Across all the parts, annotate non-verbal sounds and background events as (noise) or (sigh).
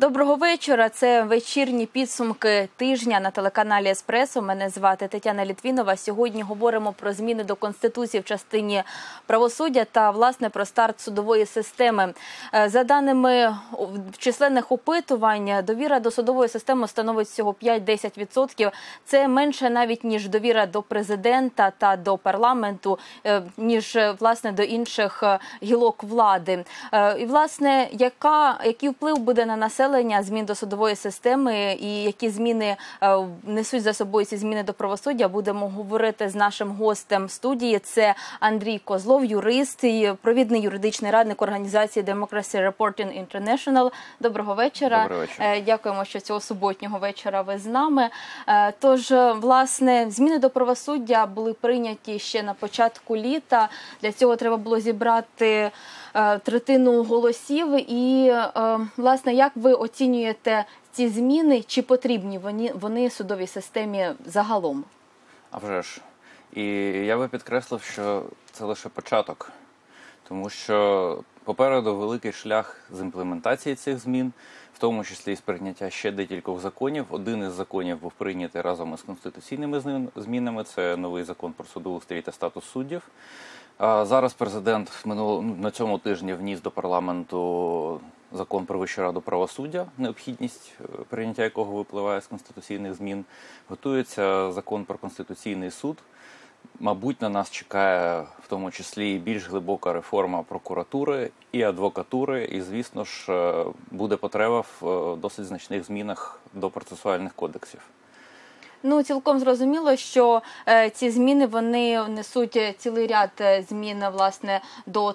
Доброго вечора. Це вечірні підсумки тижня на телеканалі Еспресо. Мене звати Тетяна Літвінова. Сьогодні говоримо про зміни до конституції в частині правосуддя та власне про старт судової системи. Е, За даними численних опитувань, довіра до судової системи становить всього 5-10%. Це менше навіть ніж довіра до президента та до парламенту, е, ніж е, власне до інших гілок влади. І власне, яка вплив буде на населення змін до судової системи, і які зміни е, несуть за собою ці зміни до правосуддя, будемо говорити з нашим гостем студії. Це Андрій Козлов, юрист і провідний юридичний радник організації Democracy Reporting International. Доброго вечора. Доброго вечора. Е, Дякуємо, що цього суботнього вечора ви з нами. Е, Тож, власне, зміни до правосуддя були прийняті ще на початку літа. Для цього треба було зібрати третину голосів. І, е, власне, як ви оцінюєте ці зміни? Чи потрібні вони, вони судовій системі загалом? А вже ж. І я би підкреслив, що це лише початок, тому що попереду великий шлях з імплементації цих змін, в тому числі і з прийняття ще декількох законів. Один із законів був прийнятий разом із конституційними змінами. Це новий закон про судоустрій та статус суддів. Зараз президент минуло ну, на цьому тижні вніс до парламенту закон про Вищу раду правосуддя, необхідність е, прийняття якого випливає з конституційних змін. Готується закон про конституційний суд. Мабуть, на нас чекає в тому числі більш глибока реформа прокуратури і адвокатури, і, звісно ж, е, буде потреба в е, досить значних змінах до процесуальних кодексів. Ну, цілком зрозуміло, що е, ці зміни вони несуть е, цілий ряд е, змін власне до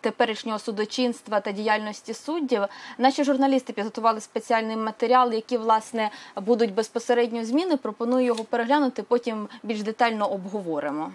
теперішнього судочинства та діяльності суддів. Наші журналісти підготували спеціальний матеріал, які власне будуть безпосередньо зміни. Пропоную його переглянути, потім більш детально обговоримо.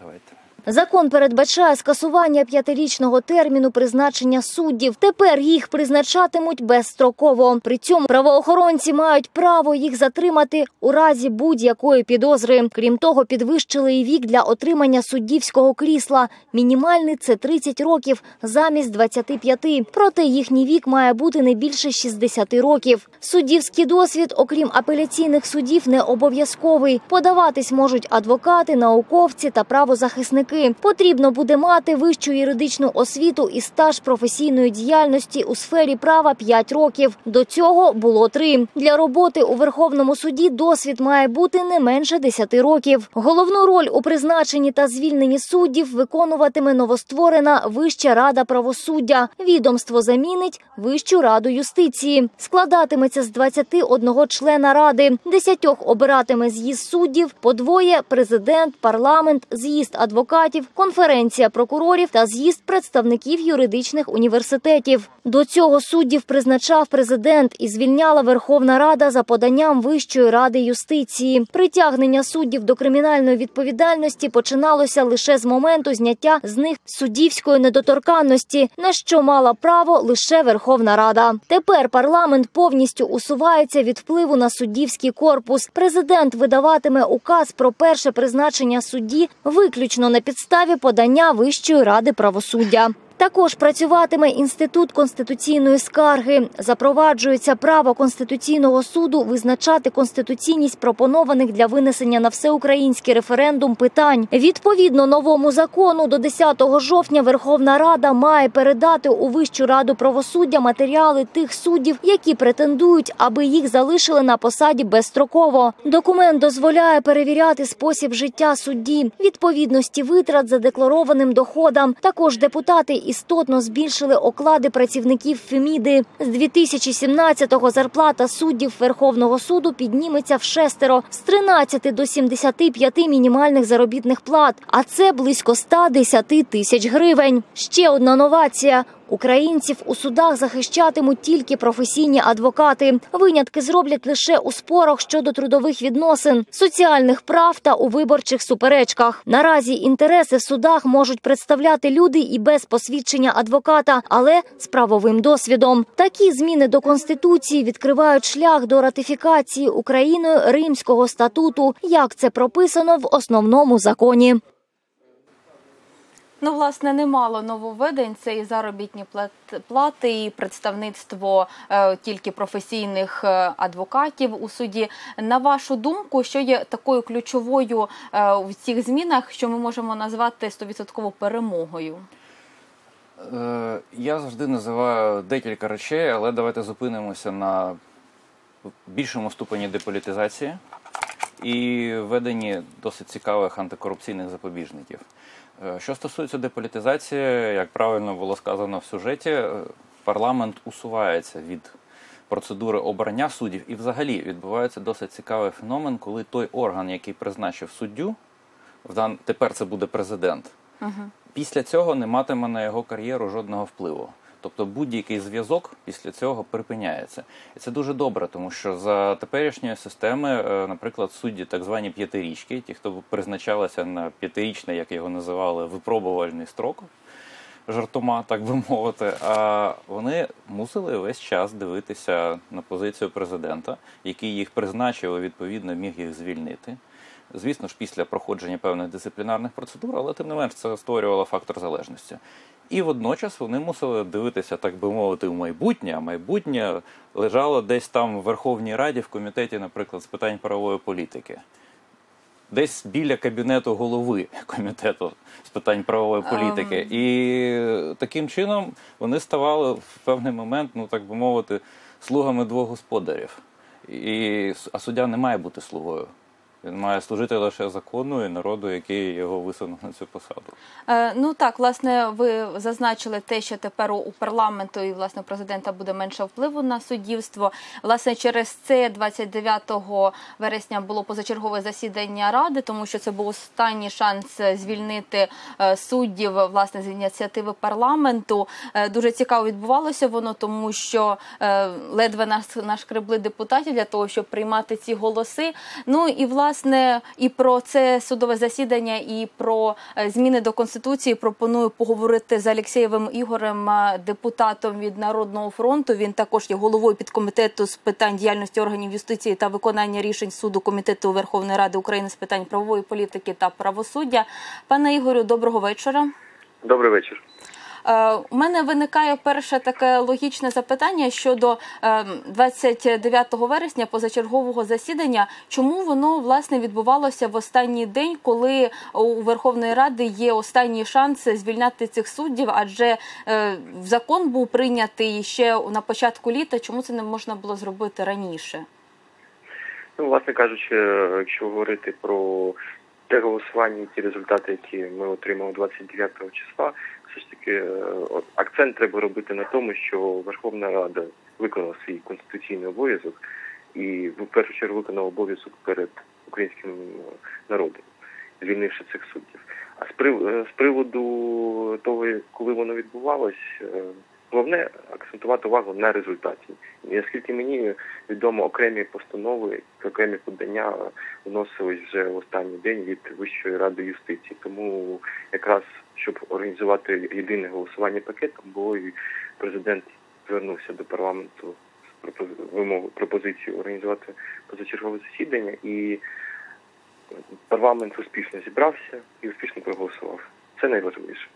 Давайте. Закон передбачає скасування п'ятирічного терміну призначення суддів. Тепер їх призначатимуть безстроково. При цьому правоохоронці мають право їх затримати у разі будь-якої підозри. Крім того, підвищили і вік для отримання суддівського крісла. Мінімальний це 30 років замість 25. Проте їхній вік має бути не більше 60 років. Суддівський досвід, окрім апеляційних судів, не обов'язковий. Подаватись можуть адвокати, науковці та правозахисники. Потрібно буде мати вищу юридичну освіту і стаж професійної діяльності у сфері права 5 років. До цього було 3. Для роботи у Верховному суді досвід має бути не менше 10 років. Головну роль у призначенні та звільненні суддів виконуватиме новостворена Вища рада правосуддя. Відомство замінить Вищу раду юстиції. Складатиметься з 21 члена ради. Десятьох обиратиме з'їзд суддів, по двоє – президент, парламент, з'їзд адвокатів, конференція прокурорів та з'їзд представників юридичних університетів. До цього суддів призначав президент і звільняла Верховна Рада за поданням Вищої ради юстиції. Притягнення суддів до кримінальної відповідальності починалося лише з моменту зняття з них суддівської недоторканності, на що мала право лише Верховна Рада. Тепер парламент повністю усувається від впливу на суддівський корпус. Президент видаватиме указ про перше призначення судді виключно на підставі подання Вищої ради правосуддя. Також працюватиме інститут конституційної скарги. Запроваджується право конституційного суду визначати конституційність пропонованих для винесення на всеукраїнський референдум питань. Відповідно новому закону до 10 жовтня Верховна Рада має передати у Вищу раду правосуддя матеріали тих суддів, які претендують, аби їх залишили на посаді безстроково. Документ дозволяє перевіряти спосіб життя судді, відповідності витрат за декларованим доходам. Також депутати істотно збільшили оклади працівників Феміди. З 2017-го зарплата суддів Верховного суду підніметься в шестеро з 13 до 75 мінімальних заробітних плат, а це близько 110 тисяч гривень. Ще одна новація. Українців у судах захищатимуть тільки професійні адвокати. Винятки зроблять лише у спорах щодо трудових відносин, соціальних прав та у виборчих суперечках. Наразі інтереси в судах можуть представляти люди і без посвідчення адвоката, але з правовим досвідом. Такі зміни до конституції відкривають шлях до ратифікації Україною Римського статуту, як це прописано в основному законі. Ну, власне, немало нововведень. Це і заробітні плати, і представництво е, тільки професійних е, адвокатів у суді. На вашу думку, що є такою ключовою е, в цих змінах, що ми можемо назвати 100% перемогою? Е, Я завжди називаю декілька речей, але давайте зупинимося на більшому ступені деполітизації і введенні досить цікавих антикорупційних запобіжників. Е, Що стосується деполітизації, як правильно було сказано в сюжеті, е, парламент усувається від процедури обрання суддів, і взагалі відбувається досить цікавий феномен, коли той орган, який призначив суддю, тепер це буде президент, після цього не матиме на його кар'єру жодного впливу. Тобто будь-який зв'язок після цього припиняється. І це дуже добре, тому що за теперішньої системи, е, наприклад, судді так звані п'ятирічки, ті, хто призначалися на п'ятирічний, як його називали, випробувальний строк, жартома, так би мовити, а вони мусили весь час дивитися на позицію президента, який їх призначив відповідно міг їх звільнити. Звісно ж, після проходження певних дисциплінарних процедур, але тим не менш це створювало фактор залежності. І водночас вони мусили дивитися, так би мовити, в майбутнє. А майбутнє лежало десь там в Верховній Раді, в комітеті, наприклад, з питань правової політики. Десь біля кабінету голови комітету з питань правової політики. І таким чином вони ставали в певний момент, ну так би мовити, слугами двох господарів. І, а суддя не має бути слугою. Він має служити лише закону і народу, який його висунув на цю посаду. Е, ну так, власне, ви зазначили те, що тепер у парламенту і власне президента буде менше впливу на суддівство. Власне, через це 29 вересня було позачергове засідання ради, тому що це був останній шанс звільнити е, суддів власне з ініціативи парламенту. Е, дуже цікаво відбувалося воно, тому що е, ледве нас нашкребли депутатів для того, щоб приймати ці голоси. Ну і власне і про це судове засідання, і про е, зміни до конституції пропоную поговорити з Алексєєвим Ігорем, е, депутатом від Народного фронту. Він також є головою підкомітету з питань діяльності органів юстиції та виконання рішень суду комітету Верховної Ради України з питань правової політики та правосуддя. Пане Ігорю, доброго вечора. Добрий вечір. Е, У мене виникає перше таке логічне запитання щодо е, 29 вересня позачергового засідання. Чому воно власне відбувалося в останній день, коли у Верховної Ради є останній шанс звільняти цих суддів? Адже е, закон був прийнятий ще на початку літа. Чому це не можна було зробити раніше? Ну, власне кажучи, якщо говорити про те голосування, ті результати, які ми отримали 29 числа, все ж таки е, акцент треба робити на тому, що Верховна Рада виконала свій конституційний обов'язок і в першу чергу виконала обов'язок перед українським е, народом, звільнивши цих суддів. А з е, приводу того, коли воно відбувалось, головне акцентувати увагу на результаті. І наскільки мені відомо, окремі постанови, окремі подання вносились вже в останній день від Вищої ради юстиції. Тому якраз щоб організувати єдине голосування пакетом, було і президент звернувся до парламенту з пропози- вимогою пропозицією організувати позачергове засідання, і парламент успішно зібрався і успішно проголосував. Це найважливіше.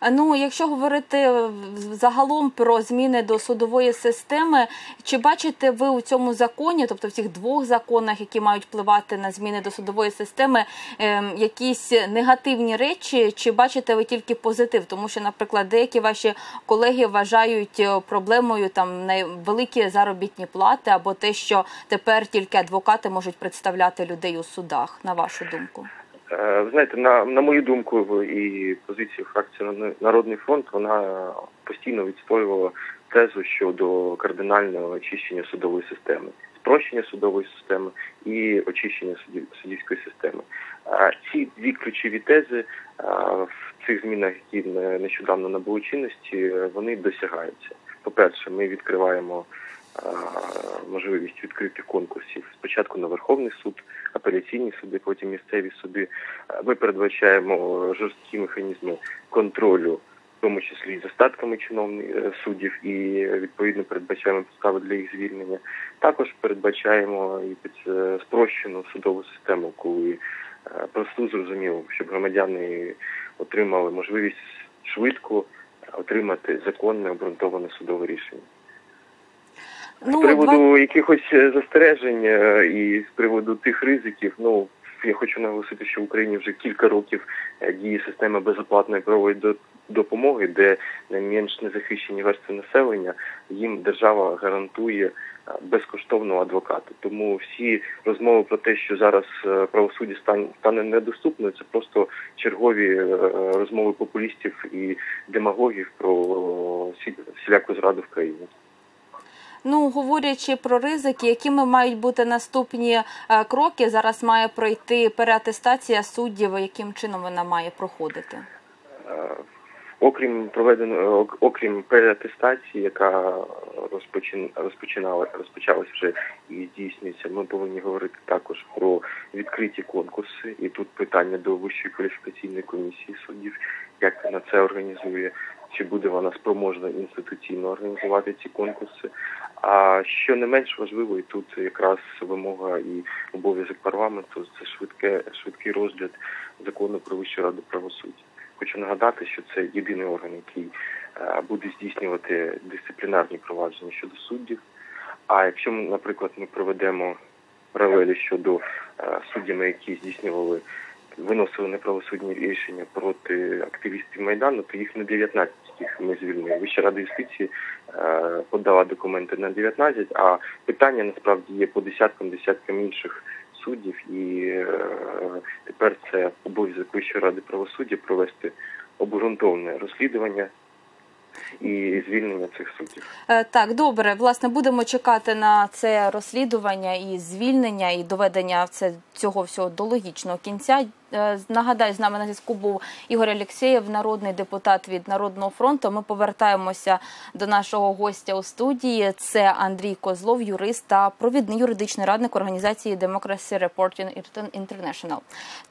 А, Ну, якщо говорити е, загалом про зміни до судової системи, чи бачите ви у цьому законі, тобто в цих двох законах, які мають впливати на зміни до судової системи, ем, якісь негативні речі, чи бачите ви тільки позитив? Тому що, наприклад, деякі ваші колеги вважають е, проблемою там невеликі заробітні плати або те, що тепер тільки адвокати можуть представляти людей у судах, на вашу думку. Е, Ви знаєте, на, на мою думку, і позицію фракції «Народний- фронт вона постійно відстоювала тезу щодо кардинального очищення судової системи, спрощення судової системи і очищення судів, суддівської системи. Е, Ці дві ключові тези е, в цих змінах, які не- нещодавно набули чинності, вони досягаються. По-перше, ми відкриваємо можливість відкритих конкурсів спочатку на Верховний суд, апеляційні суди, потім місцеві суди. Е, Ми передбачаємо жорсткі механізми контролю, в тому числі і за статками чиновників суддів, і е, відповідно передбачаємо підстави для їх звільнення. Також передбачаємо і під е, спрощену судову систему, коли е, просту зрозуміло, щоб громадяни отримали можливість швидко отримати законне обґрунтоване судове рішення. Ну, з приводу два- якихось е, застережень е, і з приводу тих ризиків, ну я хочу наголосити, що в Україні вже кілька років е, діє система безоплатної правової допомоги, де найменш незахищені верстви населення їм держава гарантує безкоштовного адвоката. Тому всі розмови про те, що зараз правосуддя стане стане недоступною, це просто чергові розмови популістів і демагогів про всі- всіляку зраду в країні. Ну, говорячи про ризики, якими мають бути наступні е, кроки, зараз має пройти переатестація суддів, яким чином вона має проходити? Е, Окрім проведеної окрім переатестації, яка розпочин розпочинала розпочалась вже і здійснюється, ми повинні говорити також про відкриті конкурси. І тут питання до вищої кваліфікаційної комісії суддів, як вона це організує, чи буде вона спроможна інституційно організувати ці конкурси. А що не менш важливо, і тут якраз вимога і обов'язок парламенту це швидке швидкий розгляд закону про Вищу раду правосуддя. Хочу нагадати, що це єдиний орган, який е, буде здійснювати дисциплінарні провадження щодо суддів. А якщо, ми, наприклад, ми проведемо паралелі щодо е, суддями, які здійснювали, виносили неправосудні рішення проти активістів Майдану, то їх не 19 їх ми звільнили. Вища рада юстиції е, подала документи на 19, а питання насправді є по десяткам десяткам інших суддів, і е, тепер це обов'язок Вищої ради правосуддя провести обґрунтоване розслідування і звільнення цих суддів. Е, Так, добре. Власне, будемо чекати на це розслідування і звільнення, і доведення це цього всього до логічного кінця. Е, Нагадаю, з нами на зв'язку був Ігор Алєксєєв, народний депутат від Народного фронту. Ми повертаємося до нашого гостя у студії. Це Андрій Козлов, юрист та провідний юридичний радник організації Democracy Reporting International.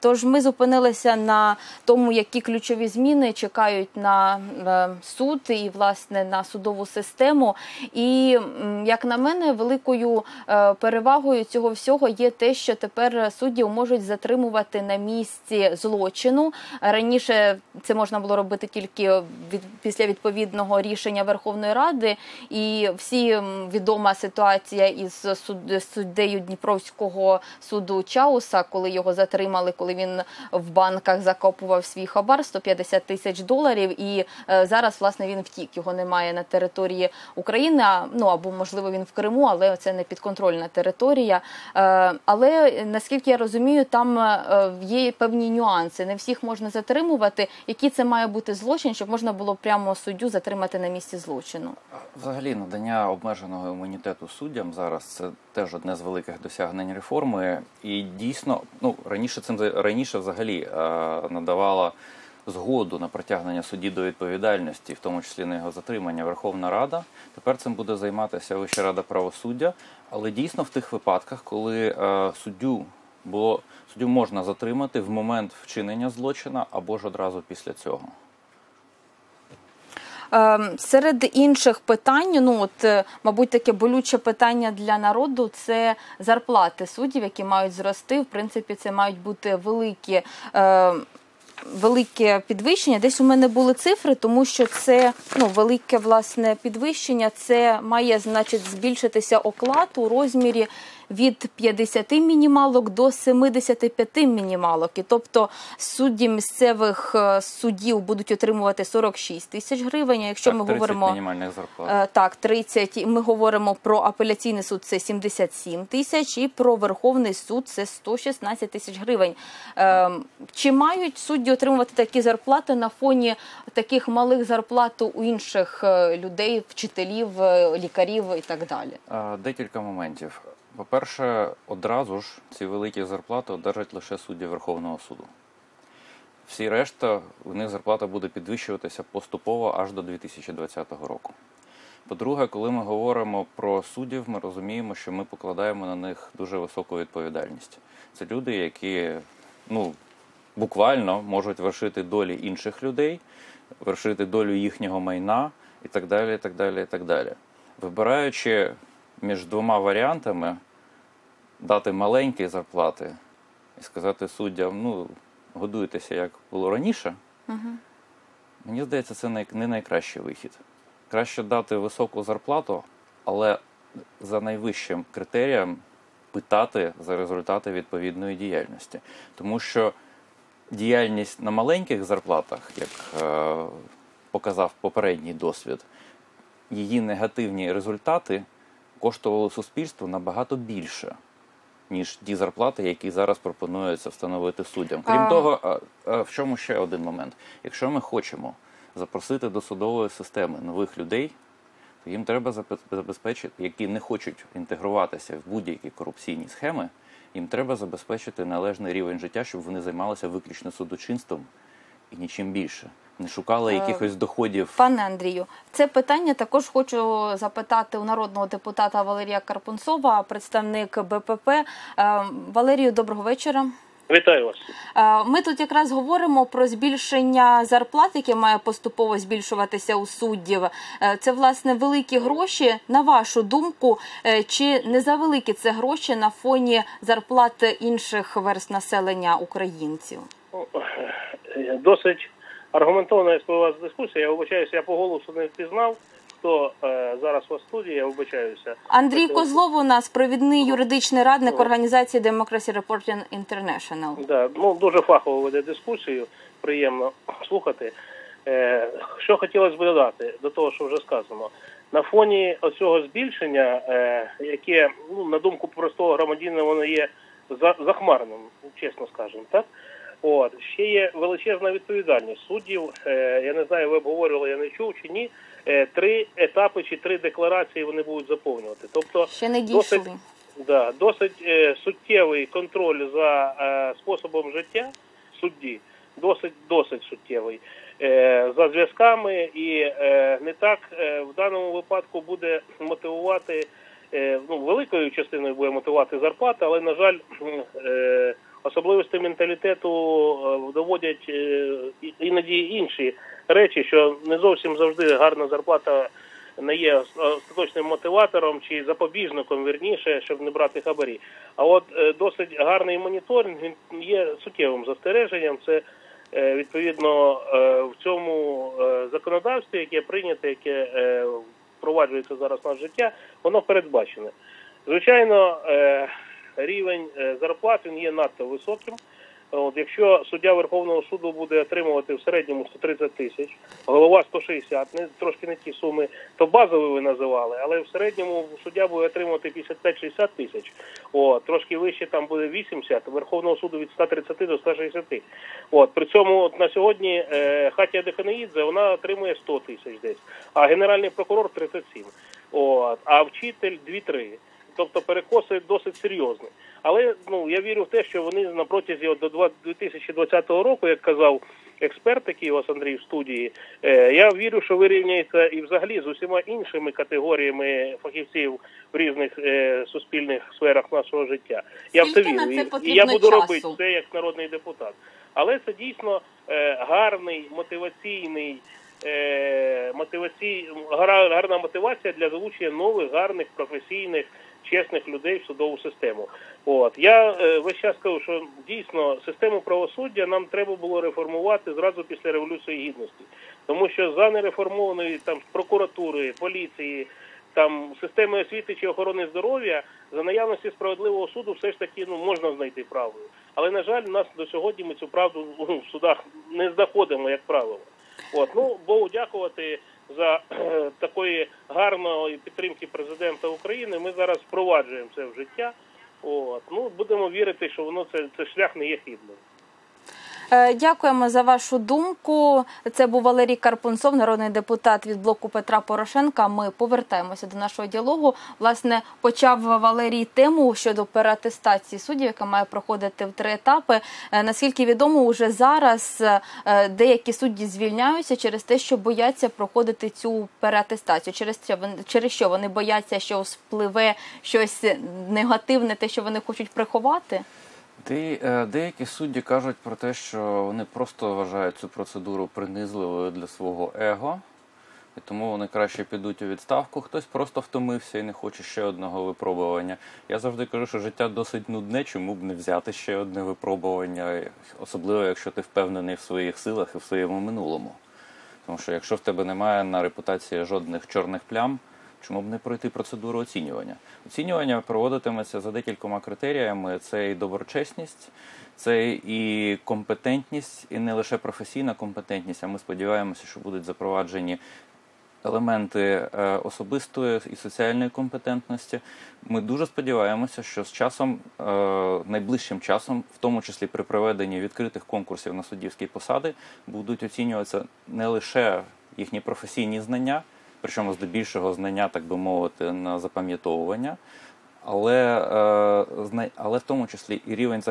Тож ми зупинилися на тому, які ключові зміни чекають на е, суд і власне на судову систему. І як на мене, великою е, перевагою цього всього є те, що тепер суддів можуть затримувати на місці злочину. Раніше це можна було робити тільки від після відповідного рішення Верховної Ради, і всі відома ситуація із суд, суддею Дніпровського суду Чауса, коли його затримали, коли він в банках закопував свій хабар 150 тисяч доларів. І е, зараз власне він втік. Його немає на території України. Ну або можливо він в Криму, але це не підконтрольна територія. Е, Але наскільки я розумію, там е, є певні нюанси. Не всіх можна затримувати. Який це має бути злочин, щоб можна було прямо суддю затримати на місці злочину? Взагалі, надання обмеженого імунітету суддям зараз це теж одне з великих досягнень реформи. І дійсно, ну раніше цим раніше взагалі надавала згоду на притягнення судді до відповідальності, в тому числі на його затримання Верховна Рада. Тепер цим буде займатися Вища рада правосуддя. Але дійсно в тих випадках, коли е, суддю було суддю можна затримати в момент вчинення злочина або ж одразу після цього. Ем, Серед інших питань, ну от, е, мабуть, таке болюче питання для народу це зарплати суддів, які мають зрости. В принципі, це мають бути великі. Е, підвищення. Десь у мене були цифри, тому що це ну велике власне підвищення. Це має значить збільшитися оклад у розмірі від 50 мінімалок до 75 мінімалок. І тобто судді місцевих е, суддів будуть отримувати 46 тисяч гривень. А якщо так, ми 30 говоримо мінімальних зарплат. Е, Так, 30. Ми говоримо про апеляційний суд це 77 тисяч, і про Верховний суд це 116 тисяч гривень. Ем, Чи мають судді отримувати такі зарплати на фоні таких малих зарплат у інших е, людей, вчителів, е, лікарів і так далі? Декілька моментів. По-перше, одразу ж ці великі зарплати одержать лише судді Верховного суду. Всі решта, у них зарплата буде підвищуватися поступово аж до 2020 року. По-друге, коли ми говоримо про суддів, ми розуміємо, що ми покладаємо на них дуже високу відповідальність. Це люди, які ну, буквально можуть вершити долі інших людей, вершити долю їхнього майна і так далі. і так далі, і так далі. Вибираючи між двома варіантами дати маленькі зарплати і сказати суддям, ну, годуйтеся, як було раніше, Мені здається, це не найкращий вихід. Краще дати високу зарплату, але за найвищим критерієм питати за результати відповідної діяльності. Тому що діяльність на маленьких зарплатах, як е, показав попередній досвід, її негативні результати коштували суспільству набагато більше, ніж ті зарплати, які зараз пропонуються встановити суддям. Крім А- того, а, а в чому ще один момент? Якщо ми хочемо запросити до судової системи нових людей, то їм треба забезпечити, які не хочуть інтегруватися в будь-які корупційні схеми, їм треба забезпечити належний рівень життя, щоб вони займалися виключно судочинством і нічим більше. Не шукали Е, якихось доходів. Пане Андрію, це питання також хочу запитати у народного депутата Валерія Карпунцова, представник БПП. Е, Валерію, доброго вечора. Вітаю вас. Е, Ми тут якраз говоримо про збільшення зарплат, яке має поступово збільшуватися у суддів. Це власне великі гроші. На вашу думку, чи не завеликі це гроші на фоні зарплат інших верст населення українців? Досить аргументована вас дискусія. Я вибачаюся, я по голосу не впізнав. Хто е, зараз у вас в студії, я вибачаюся. Андрій Козлов у нас провідний юридичний радник організації Democracy Reporting International. Да, ну дуже фахово веде дискусію. Приємно слухати. Е, що хотілося б додати до того, що вже сказано. На фоні оцього збільшення, е, яке, ну, на думку простого громадянина, воно є за, захмарним, чесно скажемо, так? От, ще є величезна відповідальність суддів. Е, я не знаю, ви обговорювали, я не чув чи ні. Е, три етапи чи три декларації вони будуть заповнювати. Тобто Ще не Досить- Да, досить е, суттєвий контроль за способом життя судді, досить досить суттєвий. За зв'язками і не так в даному випадку буде мотивувати ну, великою частиною буде мотивувати зарплата, але на жаль, особливості менталітету е, доводять е, іноді інші речі, що не зовсім завжди гарна зарплата не є остаточним мотиватором чи запобіжником, вірніше, щоб не брати хабарі. А от е, досить гарний моніторинг він є суттєвим застереженням. Це відповідно в цьому законодавстві, яке прийнято, яке впроваджується зараз на життя, воно передбачене. Звичайно, рівень е, зарплат він є надто високим. От, якщо суддя Верховного суду буде отримувати в середньому 130 тисяч, голова 160, не трошки не ті суми, то базові ви називали, але в середньому суддя буде отримувати 55-60 тисяч. От, трошки вище там буде 80, Верховного суду від 130 до 160. От, при цьому от, на сьогодні е, Хатія Деханаїдзе, вона отримує 100 тисяч десь, а генеральний прокурор 37. От, а вчитель 2-3. Тобто перекоси досить серйозні. Але ну я вірю в те, що вони на протязі от до два- 2020 року, як казав експерт, який у вас Андрій в студії, е, я вірю, що вирівняється і взагалі з усіма іншими категоріями фахівців в різних е, суспільних сферах нашого життя. Я в це вірю. І- я буду часу? робити це як народний депутат. Але це дійсно е, гарний мотиваційний. Мотивацій, гарна мотивація для залучення нових, гарних, професійних, чесних людей в судову систему. От я е, весь час кажу, що дійсно систему правосуддя нам треба було реформувати зразу після революції гідності, тому що за нереформованої там прокуратури, поліції, там системи освіти чи охорони здоров'я за наявності справедливого суду все ж таки ну можна знайти правду. Але на жаль, у нас до сьогодні ми цю правду (laughs) в судах не знаходимо, як правило. От ну Богу дякувати за е, такої гарної підтримки президента України. Ми зараз впроваджуємо це в життя. От ну будемо вірити, що воно це, це шлях не є хибним. Е, Дякуємо за вашу думку. Це був Валерій Карпунцов, народний депутат від блоку Петра Порошенка. Ми повертаємося до нашого діалогу. Власне, почав Валерій тему щодо переатестації суддів, яка має проходити в три етапи. Е, Наскільки відомо, уже зараз е, деякі судді звільняються через те, що бояться проходити цю переатестацію. Через вони через що вони бояться, що спливе щось негативне, те, що вони хочуть приховати. Е, деякі судді кажуть про те, що вони просто вважають цю процедуру принизливою для свого его, І тому вони краще підуть у відставку. Хтось просто втомився і не хоче ще одного випробування. Я завжди кажу, що життя досить нудне, чому б не взяти ще одне випробування, особливо якщо ти впевнений в своїх силах і в своєму минулому. Тому що якщо в тебе немає на репутації жодних чорних плям, чому б не пройти процедуру оцінювання? Оцінювання проводитиметься за декількома критеріями: це і доброчесність, це і компетентність, і не лише професійна компетентність. А ми сподіваємося, що будуть запроваджені елементи е, особистої і соціальної компетентності. Ми дуже сподіваємося, що з часом, е, найближчим часом, в тому числі при проведенні відкритих конкурсів на суддівські посади, будуть оцінюватися не лише їхні професійні знання, причому здебільшого знання, так би мовити, на запам'ятовування. Але, е, але в тому числі і рівень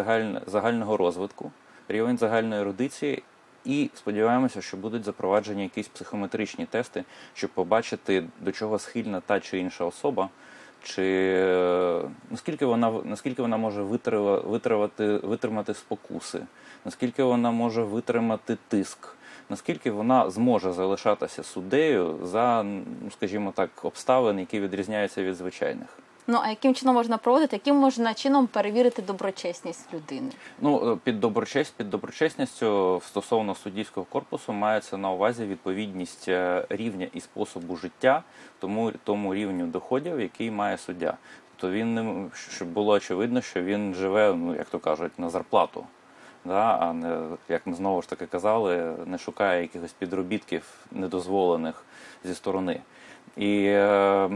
загального розвитку, рівень загальної ерудиції і сподіваємося, що будуть запроваджені якісь психометричні тести, щоб побачити, до чого схильна та чи інша особа, чи е, наскільки вона наскільки вона може витрива- витривати, витримати спокуси, наскільки вона може витримати тиск, наскільки вона зможе залишатися суддею за, ну, скажімо так, обставин, які відрізняються від звичайних. Ну а яким чином можна проводити, яким можна чином перевірити доброчесність людини? Ну, е, під доброчесть, під доброчесністю стосовно суддівського корпусу мається на увазі відповідність е, рівня і способу життя тому, тому рівню доходів, який має суддя. Тобто він не щоб було очевидно, що він живе, ну як то кажуть, на зарплату. Да, а не, як ми знову ж таки казали, не шукає якихось підробітків недозволених зі сторони. І е,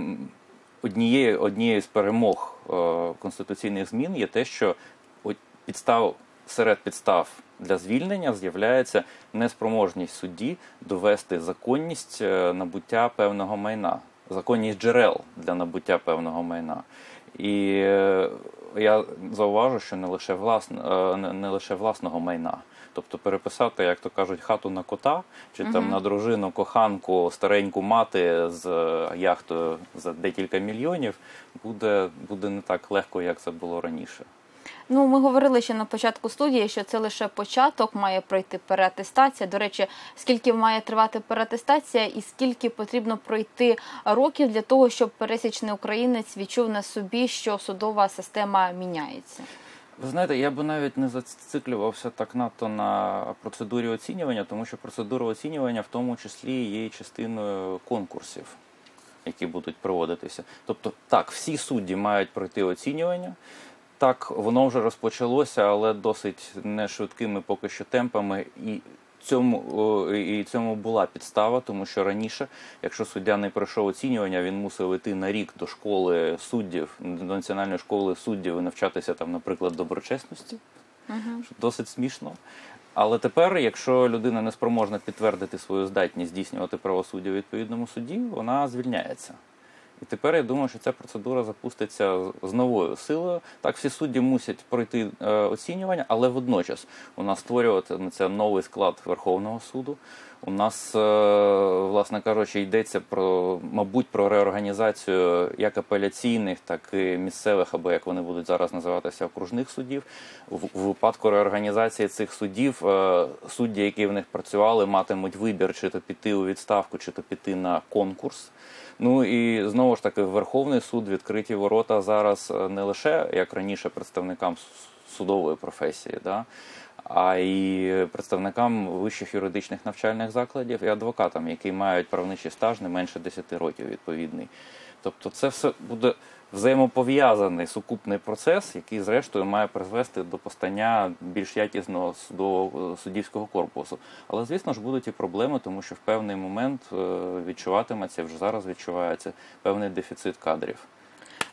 однією, однією з перемог е, конституційних змін є те, що підстав серед підстав для звільнення з'являється неспроможність судді довести законність е, набуття певного майна, законність джерел для набуття певного майна. І е, я зауважу, що не лише власне, не, не лише власного майна. Тобто переписати, як то кажуть, хату на кота, чи там на дружину, коханку, стареньку мати з е, яхтою за декілька мільйонів, буде, буде не так легко, як це було раніше. Ну, ми говорили ще на початку студії, що це лише початок, має пройти переатестація. До речі, скільки має тривати переатестація, і скільки потрібно пройти років для того, щоб пересічний українець відчув на собі, що судова система міняється. Ви знаєте, я би навіть не зациклювався так надто на процедурі оцінювання, тому що процедура оцінювання в тому числі є частиною конкурсів, які будуть проводитися. Тобто, так, всі судді мають пройти оцінювання. Так, воно вже розпочалося, але досить не швидкими поки що темпами. І цьому і цьому була підстава, тому що раніше, якщо суддя не пройшов оцінювання, він мусив йти на рік до школи суддів, до національної школи суддів і навчатися там, наприклад, доброчесності, що досить смішно. Але тепер, якщо людина не спроможна підтвердити свою здатність здійснювати правосуддя у відповідному суді, вона звільняється. І тепер я думаю, що ця процедура запуститься з новою силою. Так, всі судді мусять пройти е, оцінювання, але водночас у нас створюватиметься новий склад Верховного суду. У нас, е, власне кажучи, йдеться про, мабуть, про реорганізацію як апеляційних, так і місцевих, або як вони будуть зараз називатися, окружних судів. В, в випадку реорганізації цих судів е, судді, які в них працювали, матимуть вибір, чи то піти у відставку, чи то піти на конкурс. Ну і знову ж таки, Верховний суд відкриті ворота зараз е, не лише як раніше представникам судової професії, да, а й представникам вищих юридичних навчальних закладів і адвокатам, які мають правничий стаж не менше 10 років відповідний. Тобто, це все буде взаємопов'язаний сукупний процес, який, зрештою, має призвести до постання більш якісного судового суддівського корпусу. Але, звісно ж, будуть і проблеми, тому що в певний момент е, відчуватиметься, вже зараз відчувається певний дефіцит кадрів.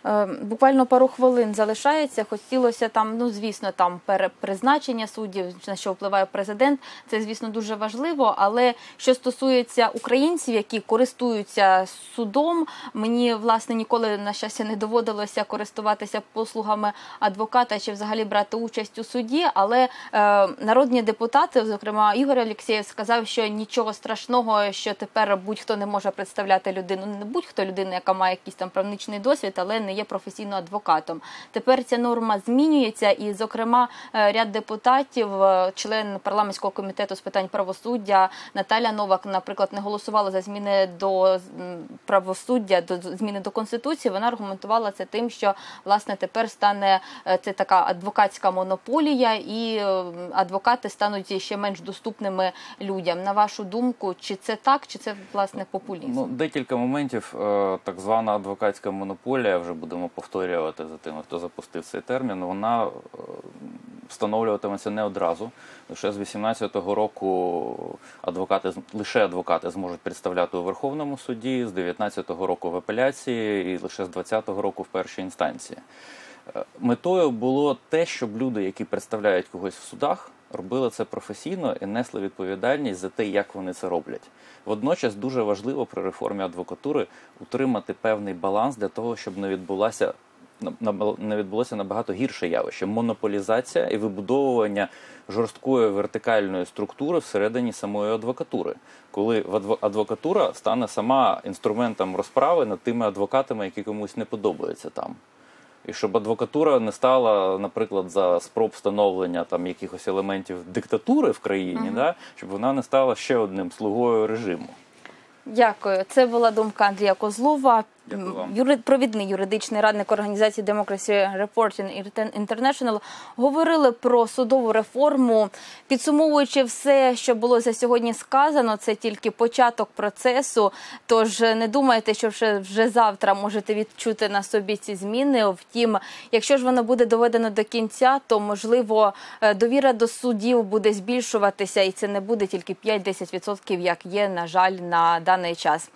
Е, Буквально пару хвилин залишається. Хотілося там, ну звісно, там перепризначення суддів, на що впливає президент. Це звісно дуже важливо. Але що стосується українців, які користуються судом, мені власне ніколи на щастя не доводилося користуватися послугами адвоката чи взагалі брати участь у суді. Але е, народні депутати, зокрема Ігор Алєксєєв, сказав, що нічого страшного, що тепер будь-хто не може представляти людину, не будь-хто людина, яка має якийсь там правничний досвід, але не є професійно адвокатом. Тепер ця норма змінюється, і, зокрема, е, ряд депутатів, е, член парламентського комітету з питань правосуддя Наталя Новак, наприклад, не голосувала за зміни до правосуддя, до зміни до конституції. Вона аргументувала це тим, що власне тепер стане е, це така адвокатська монополія, і адвокати стануть ще менш доступними людям. На вашу думку, чи це так, чи це власне популізм? Ну, декілька моментів. Так звана адвокатська монополія, вже будемо повторювати за тими, хто запустив цей термін. Вона е, встановлюватиметься не одразу. Лише з 18-го року адвокати лише адвокати зможуть представляти у Верховному суді, з 19-го року в апеляції і лише з 20-го року в першій інстанції. Е, Метою було те, щоб люди, які представляють когось в судах, робили це професійно і несли відповідальність за те, як вони це роблять. Водночас дуже важливо при реформі адвокатури утримати певний баланс для того, щоб не відбулася не відбулося набагато гірше явище монополізація і вибудовування жорсткої вертикальної структури всередині самої адвокатури, коли адвокатура стане сама інструментом розправи над тими адвокатами, які комусь не подобаються там. І щоб адвокатура не стала, наприклад, за спроб встановлення там якихось елементів диктатури в країні, да, щоб вона не стала ще одним слугою режиму. Дякую. Це була думка Андрія Козлова, Дякую юри... провідний юридичний радник організації Democracy Reporting International. Говорили про судову реформу. Підсумовуючи все, що було за сьогодні сказано, це тільки початок процесу. Тож не думайте, що вже, вже завтра можете відчути на собі ці зміни. Втім, якщо ж воно буде доведено до кінця, то можливо е, довіра до суддів буде збільшуватися, і це не буде тільки 5-10%, як є, на жаль, на даний час.